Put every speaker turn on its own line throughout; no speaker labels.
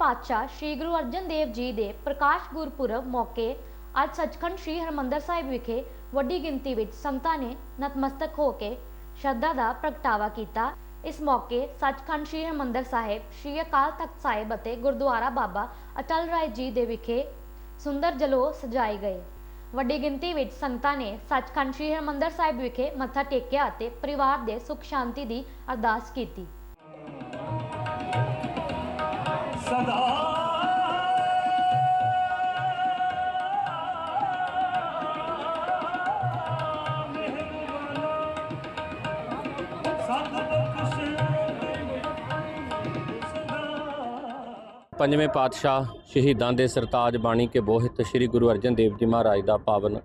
ਪਾਤਸ਼ਾਹ ਸ੍ਰੀ ਗੁਰੂ ਅਰਜਨ ਦੇਵ ਜੀ ਦੇ ਪ੍ਰਕਾਸ਼ ਗੁਰਪੁਰਬ ਮੌਕੇ ਅੱਜ ਸੱਚਖੰਡ ਸ੍ਰੀ ਹਰਮੰਦਰ ਸਾਹਿਬ ਵਿਖੇ ਵੱਡੀ ਗਿਣਤੀ ਵਿੱਚ ਸੰਗਤਾਂ ਨੇ ਨਤਮਸਤਕ ਹੋ ਕੇ ਸ਼ਰਧਾ ਦਾ ਪ੍ਰਗਟਾਵਾ ਕੀਤਾ। ਇਸ ਮੌਕੇ ਸੱਚਖੰਡ ਸ੍ਰੀ ਹਰਮੰਦਰ ਸਾਹਿਬ, ਸ੍ਰੀ ਅਕਾਲ ਤਖਤ ਸਾਹਿਬ ਅਤੇ ਗੁਰਦੁਆਰਾ ਬਾਬਾ ਅਟਲ ਰਾਏ ਜੀ ਦੇ ਵਿਖੇ ਸੁੰਦਰ ਜਲੌ ਸਜਾਏ ਗਏ। ਵੱਡੀ ਗਿਣਤੀ ਵਿੱਚ ਸੰਗਤਾਂ ਨੇ ਸੱਚਖੰਡ ਸ੍ਰੀ ਹਰਮੰਦਰ ਸਾਹਿਬ ਵਿਖੇ ਮੱਥਾ ਟੇਕਿਆ ਅਤੇ ਪਰਿਵਾਰ ਦੇ ਸੁਖ ਸ਼ਾਂਤੀ ਦੀ ਅਰਦਾਸ ਕੀਤੀ।
ਪੰਜਵੇਂ ਪਾਤਸ਼ਾਹ ਸ਼ਹੀਦਾਂ ਦੇ ਸਰਤਾਜ ਬਾਣੀ ਕੇ ਬੋਹਿਤ ਸ੍ਰੀ ਗੁਰੂ ਅਰਜਨ ਦੇਵ ਜੀ ਮਹਾਰਾਜ ਦਾ ਪਾਵਨ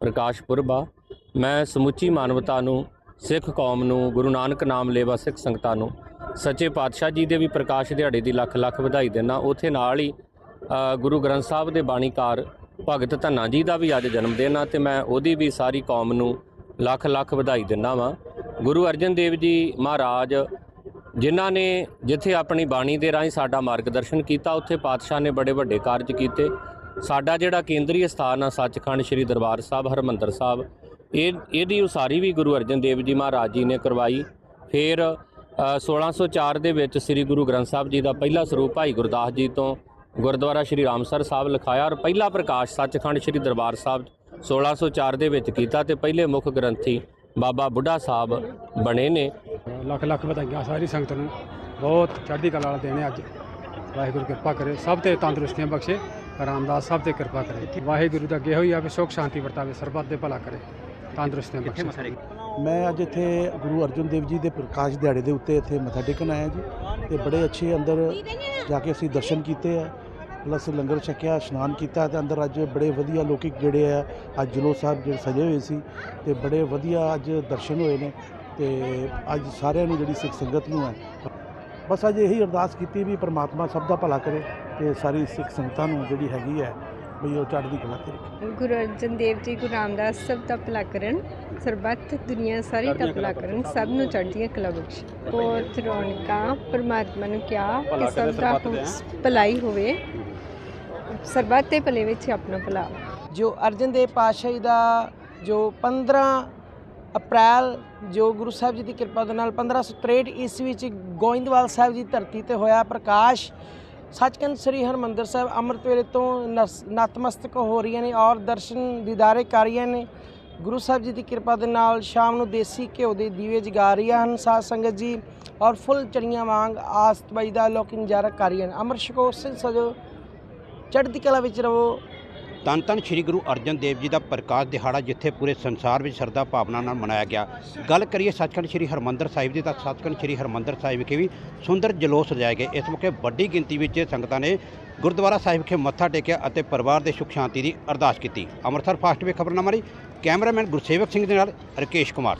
ਪ੍ਰਕਾਸ਼ ਪੁਰਬ ਆ। ਮੈਂ ਸਮੁੱਚੀ ਮਾਨਵਤਾ ਨੂੰ, ਸਿੱਖ ਕੌਮ ਨੂੰ, ਗੁਰੂ ਨਾਨਕ ਨਾਮ ਲੇਵਾ ਸਿੱਖ ਸੰਗਤਾਂ ਨੂੰ ਸੱਚੇ ਪਾਤਸ਼ਾਹ ਜੀ ਦੇ ਵੀ ਪ੍ਰਕਾਸ਼ ਦਿਹਾੜੇ ਦੀ ਲੱਖ ਲੱਖ ਵਧਾਈ ਦਿੰਦਾ। ਉਥੇ ਨਾਲ ਹੀ ਗੁਰੂ ਗ੍ਰੰਥ ਸਾਹਿਬ ਦੇ ਬਾਣੀਕਾਰ ਭਗਤ ਧੰਨਾ ਜੀ ਦਾ ਵੀ ਅੱਜ ਜਨਮ ਦਿਨ ਆ ਤੇ ਮੈਂ ਉਹਦੀ ਵੀ ਸਾਰੀ ਕੌਮ ਨੂੰ ਲੱਖ ਲੱਖ ਵਧਾਈ ਦਿੰਦਾ ਵਾਂ। ਗੁਰੂ ਅਰਜਨ ਦੇਵ ਜੀ ਮਹਾਰਾਜ, ਜਿਨ੍ਹਾਂ ਨੇ ਜਿੱਥੇ ਆਪਣੀ ਬਾਣੀ ਦੇ ਰਾਹੀਂ ਸਾਡਾ ਮਾਰਗਦਰਸ਼ਨ ਕੀਤਾ, ਉੱਥੇ ਪਾਤਸ਼ਾਹ ਨੇ ਬੜੇ ਵੱਡੇ ਕਾਰਜ ਕੀਤੇ। ਸਾਡਾ ਜਿਹੜਾ ਕੇਂਦਰੀ ਸਥਾਨ ਆ, ਸੱਚਖੰਡ ਸ੍ਰੀ ਦਰਬਾਰ ਸਾਹਿਬ, ਹਰਮੰਦਰ ਸਾਹਿਬ, ਇਹ, ਇਹਦੀ ਉਸਾਰੀ ਵੀ ਗੁਰੂ ਅਰਜਨ ਦੇਵ ਜੀ ਮਹਾਰਾਜ ਜੀ ਨੇ ਕਰਵਾਈ। ਫਿਰ 1604 ਦੇ ਵਿੱਚ ਸ੍ਰੀ ਗੁਰੂ ਗ੍ਰੰਥ ਸਾਹਿਬ ਜੀ ਦਾ ਪਹਿਲਾ ਸਰੂਪ ਭਾਈ ਗੁਰਦਾਸ ਜੀ ਤੋਂ ਗੁਰਦੁਆਰਾ ਸ੍ਰੀ ਰਾਮਸਰ ਸਾਹਿਬ ਲਿਖਾਇਆ ਔਰ ਪਹਿਲਾ ਪ੍ਰਕਾਸ਼ ਸੱਚਖੰਡ ਸ੍ਰੀ ਦਰਬਾਰ ਸਾਹਿਬ 1604 ਦੇ ਵਿੱਚ ਕੀਤਾ ਤੇ ਪਹਿਲੇ ਮੁੱਖ ਗ੍ਰੰਥੀ ਬਾਬਾ ਬੁੱਢਾ ਸਾਹਿਬ ਬਣੇ ਨੇ।
ਲੱਖ ਲੱਖ ਵਧਾਈਆਂ ਸਾਰੀ ਸੰਗਤ ਨੂੰ। ਬਹੁਤ ਚੜ੍ਹਦੀ ਕਲਾ ਵਾਲਾ ਦਿਨ ਹੈ ਅੱਜ। ਵਾਹਿਗੁਰੂ ਕਿਰਪਾ ਕਰੇ ਸਭ ਤੇ ਤੰਦਰੁਸਤੀਆਂ ਬਖਸ਼ੇ। ਰਾਮਦਾਸ ਸਭ ਤੇ ਕਿਰਪਾ ਕਰੇ। ਵਾਹਿਗੁਰੂ ਦਾ ਅੱਗੇ ਹੋਈ ਆ ਵੀ ਸੁਖ, ਸ਼ਾਂਤੀ ਵਰਤਾਵੇ, ਸਰਬੱਤ ਦੇ ਭਲਾ ਕਰੇ। ਤੰਦਰੁਸਤੀਆਂ ਬਖਸ਼ੇ।
ਮੈਂ ਅੱਜ ਇੱਥੇ ਗੁਰੂ ਅਰਜਨ ਦੇਵ ਜੀ ਦੇ ਪ੍ਰਕਾਸ਼ ਦਿਹਾੜੇ ਦੇ ਉੱਤੇ ਇੱਥੇ ਮੱਥਾ ਟੇਕਣ ਆਇਆ ਜੀ ਤੇ ਬੜੇ ਅੱਛੇ ਅੰਦਰ ਜਾ ਕੇ ਅਸੀਂ ਦਰਸ਼ਨ ਕੀਤੇ ਆ, ਪਲੱਸ ਲੰਗਰ ਛਕਿਆ, ਇਸ਼ਨਾਨ ਕੀਤਾ ਤੇ ਅੰਦਰ ਅੱਜ ਬੜੇ ਵਧੀਆ ਲੋਕੀ ਜਿਹੜੇ ਆ, ਅੱਜ ਜਲੋ ਸਾਹਿਬ ਜਿਹੜੇ ਸਜੇ ਹੋਏ ਸੀ ਤੇ ਬੜੇ ਵਧੀਆ ਅੱਜ ਦਰਸ਼ਨ ਹੋਏ ਨੇ ਤੇ ਅੱਜ ਸਾਰਿਆਂ ਨੂੰ ਜਿਹੜੀ ਸਿੱਖ ਸੰਗਤ ਨੂੰ ਹੈ। ਬਸ ਅੱਜ ਇਹੀ ਅਰਦਾਸ ਕੀਤੀ ਵੀ ਪ੍ਰਮਾਤਮਾ ਸਭ ਦਾ ਭਲਾ ਕਰੇ ਤੇ ਸਾਰੀ ਸਿੱਖ ਸੰਗਤਾਂ ਨੂੰ ਜਿਹੜੀ ਹੈਗੀ ਹੈ ਵੀ ਉਹ ਚੜ੍ਹਦੀ ਕਲਾ ਤੇ ਰੱਖੇ।
ਗੁਰੂ ਅਰਜਨ ਦੇਵ ਜੀ ਗੁਰੂ ਰਾਮਦਾਸ ਸਭ ਦਾ ਭਲਾ ਕਰਨ ਸਰਬੱਤ ਦੁਨੀਆ ਸਾਰੀ ਦਾ ਭਲਾ ਕਰਨ ਸਭ ਨੂੰ ਚੜ੍ਹਦੀਆਂ ਕਲਾ ਬਖਸ਼। ਬਹੁਤ ਰੌਣਕਾਂ ਪਰਮਾਤਮਾ ਨੂੰ ਕਿਹਾ ਕਿ ਸਭ ਦਾ ਭਲਾਈ ਹੋਵੇ। ਸਰਬੱਤ ਦੇ ਭਲੇ ਵਿੱਚ ਆਪਣਾ ਭਲਾ।
ਜੋ ਅਰਜਨ ਦੇਵ ਪਾਤਸ਼ਾਹੀ ਦਾ ਜੋ 15 ਅਪ੍ਰੈਲ ਜੋ ਗੁਰੂ ਸਾਹਿਬ ਜੀ ਦੀ ਕਿਰਪਾ ਦੇ ਨਾਲ 1563 ਈਸਵੀ ਚ ਗੋਇੰਦਵਾਲ ਸਾਹਿਬ ਦੀ ਧਰਤੀ ਤੇ ਹੋਇਆ ਪ੍ਰਕਾਸ਼ ਸੱਚਖੰਡ ਸ੍ਰੀ ਹਰਮੰਦਰ ਸਾਹਿਬ ਅੰਮ੍ਰਿਤ ਵੇਲੇ ਤੋਂ ਨਸ- ਨਤਮਸਤਕ ਹੋ ਰਹੀਆਂ ਨੇ ਔਰ ਦਰਸ਼ਨ ਦੀਦਾਰੇ ਕਰ ਰਹੀਆਂ ਨੇ। ਗੁਰੂ ਸਾਹਿਬ ਜੀ ਦੀ ਕਿਰਪਾ ਦੇ ਨਾਲ ਸ਼ਾਮ ਨੂੰ ਦੇਸੀ ਘਿਓ ਦੇ ਦੀਵੇ ਜਗਾ ਰਹੀਆਂ ਹਨ, ਸਾਧ ਸੰਗਤ ਜੀ, ਔਰ ਫੁੱਲ ਚੜੀਆਂ ਵਾਂਗ ਆਸਤਬਾਈ ਦਾ ਲੋਕ ਨਜ਼ਾਰਾ ਕਰ ਰਹੀਆਂ ਹਨ ਅੰਮ੍ਰਿਤ ਛਕੋ ਸਿੰਘ ਸਜੋ, ਚੜ੍ਹਦੀ ਕਲਾ ਵਿੱਚ ਰਵੋ
ਧੰਨ ਧੰਨ ਸ੍ਰੀ ਗੁਰੂ ਅਰਜਨ ਦੇਵ ਜੀ ਦਾ ਪ੍ਰਕਾਸ਼ ਦਿਹਾੜਾ, ਜਿੱਥੇ ਪੂਰੇ ਸੰਸਾਰ ਵਿੱਚ ਸ਼ਰਧਾ ਭਾਵਨਾ ਨਾਲ ਮਨਾਇਆ ਗਿਆ। ਗੱਲ ਕਰੀਏ ਸੱਚਖੰਡ ਸ੍ਰੀ ਹਰਮੰਦਰ ਸਾਹਿਬ ਦੀ, ਤਾਂ ਸੱਚਖੰਡ ਸ੍ਰੀ ਹਰਮੰਦਰ ਸਾਹਿਬ ਵਿਖੇ ਵੀ ਸੁੰਦਰ ਜਲੋਸ ਸਜਾਏ ਗਏ। ਇਸ ਮੌਕੇ ਵੱਡੀ ਗਿਣਤੀ ਵਿੱਚ ਸੰਗਤਾਂ ਨੇ ਗੁਰਦੁਆਰਾ ਸਾਹਿਬ ਵਿਖੇ ਮੱਥਾ ਟੇਕਿਆ ਅਤੇ ਪਰਿਵਾਰ ਦੇ ਸੁਖ ਸ਼ਾਂਤੀ ਦੀ ਅਰਦਾਸ ਕੀਤੀ। ਅੰਮ੍ਰਿਤਸਰ ਫਾਸਟ ਵੇ ਖਬਰਨਾਮਾ ਲਈ ਕੈਮਰਾਮੈਨ ਗੁਰਸੇਵਕ ਸਿੰਘ ਦੇ ਨਾਲ ਰਕੇਸ਼ ਕੁਮਾਰ।